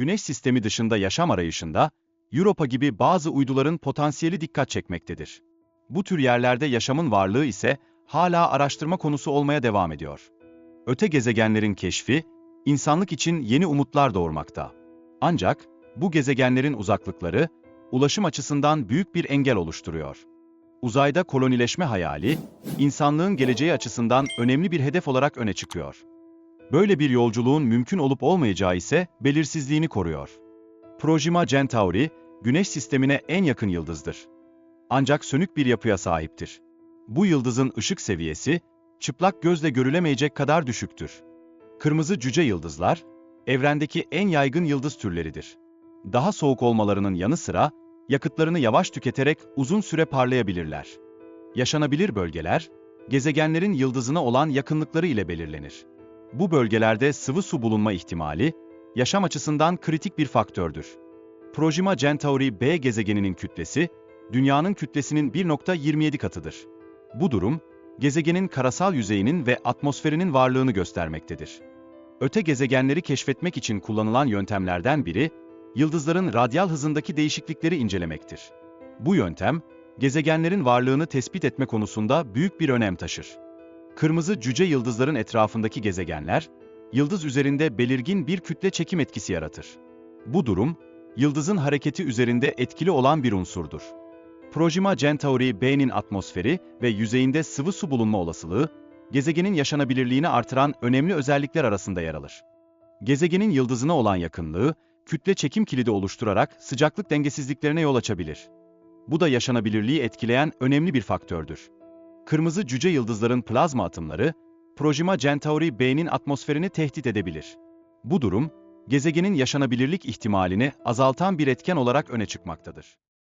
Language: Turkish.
Güneş sistemi dışında yaşam arayışında, Europa gibi bazı uyduların potansiyeli dikkat çekmektedir. Bu tür yerlerde yaşamın varlığı ise hala araştırma konusu olmaya devam ediyor. Öte gezegenlerin keşfi, insanlık için yeni umutlar doğurmakta. Ancak bu gezegenlerin uzaklıkları, ulaşım açısından büyük bir engel oluşturuyor. Uzayda kolonileşme hayali, insanlığın geleceği açısından önemli bir hedef olarak öne çıkıyor. Böyle bir yolculuğun mümkün olup olmayacağı ise belirsizliğini koruyor. Proxima Centauri, Güneş sistemine en yakın yıldızdır. Ancak sönük bir yapıya sahiptir. Bu yıldızın ışık seviyesi, çıplak gözle görülemeyecek kadar düşüktür. Kırmızı cüce yıldızlar, evrendeki en yaygın yıldız türleridir. Daha soğuk olmalarının yanı sıra, yakıtlarını yavaş tüketerek uzun süre parlayabilirler. Yaşanabilir bölgeler, gezegenlerin yıldızına olan yakınlıkları ile belirlenir. Bu bölgelerde sıvı su bulunma ihtimali, yaşam açısından kritik bir faktördür. Proxima Centauri B gezegeninin kütlesi, Dünya'nın kütlesinin 1.27 katıdır. Bu durum, gezegenin karasal yüzeyinin ve atmosferinin varlığını göstermektedir. Öte gezegenleri keşfetmek için kullanılan yöntemlerden biri, yıldızların radyal hızındaki değişiklikleri incelemektir. Bu yöntem, gezegenlerin varlığını tespit etme konusunda büyük bir önem taşır. Kırmızı cüce yıldızların etrafındaki gezegenler, yıldız üzerinde belirgin bir kütle çekim etkisi yaratır. Bu durum, yıldızın hareketi üzerinde etkili olan bir unsurdur. Proxima Centauri B'nin atmosferi ve yüzeyinde sıvı su bulunma olasılığı, gezegenin yaşanabilirliğini artıran önemli özellikler arasında yer alır. Gezegenin yıldızına olan yakınlığı, kütle çekim kilidi oluşturarak sıcaklık dengesizliklerine yol açabilir. Bu da yaşanabilirliği etkileyen önemli bir faktördür. Kırmızı cüce yıldızların plazma atımları, Proxima Centauri B'nin atmosferini tehdit edebilir. Bu durum, gezegenin yaşanabilirlik ihtimalini azaltan bir etken olarak öne çıkmaktadır.